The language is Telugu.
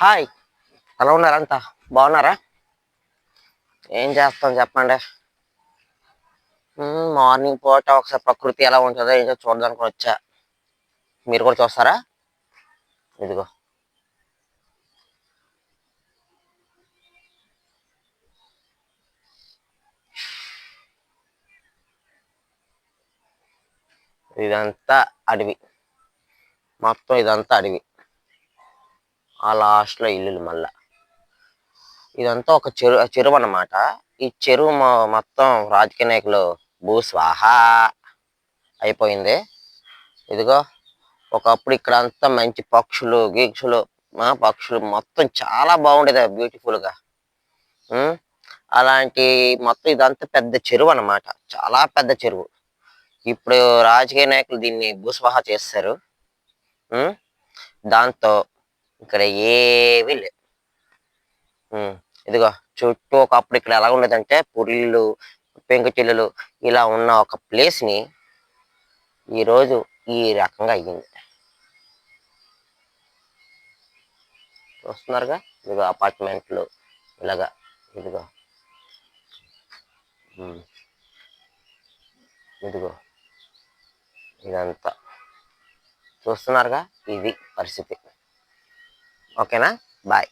హాయ్. ఎలా ఉన్నారంతా బాగున్నారా? ఏం చేస్తాం చెప్పండి. మార్నింగ్ పూట ఒకసారి ప్రకృతి ఎలా ఉంటుందో ఏంటో చూడడానికి వచ్చా. మీరు కూడా చూస్తారా? ఇదిగో. ఇదంతా అడవి. మొత్తం ఇదంతా అడవి. ఆ లాస్ట్లో ఇల్లులు మళ్ళా. ఇదంతా ఒక చెరువు చెరువు అన్నమాట. ఈ చెరువు మొత్తం రాజకీయ నాయకులు భూస్వాహా అయిపోయింది. ఇదిగో ఒకప్పుడు ఇక్కడ అంతా మంచి పక్షులు గీక్షులు మా పక్షులు మొత్తం చాలా బాగుండేది బ్యూటిఫుల్గా అలాంటి మొత్తం ఇదంతా పెద్ద చెరువు అన్నమాట. చాలా పెద్ద చెరువు. ఇప్పుడు రాజకీయ నాయకులు దీన్ని భూస్వాహ చేస్తారు. దాంతో ఇక్కడ ఏమీ లేవు ఇదిగో చుట్టూ ఒకప్పుడు ఇక్కడ ఎలా ఉండేదంటే పురిళ్ళు పెంకుచిల్లులు ఇలా ఉన్న ఒక ప్లేస్ని ఈరోజు ఈ రకంగా అయ్యింది. చూస్తున్నారుగా? ఇదిగో అపార్ట్మెంట్లు ఇలాగా. ఇదిగో. ఇదిగో. ఇదంతా. చూస్తున్నారుగా? ఇది పరిస్థితి. ఓకేనా? బాయ్.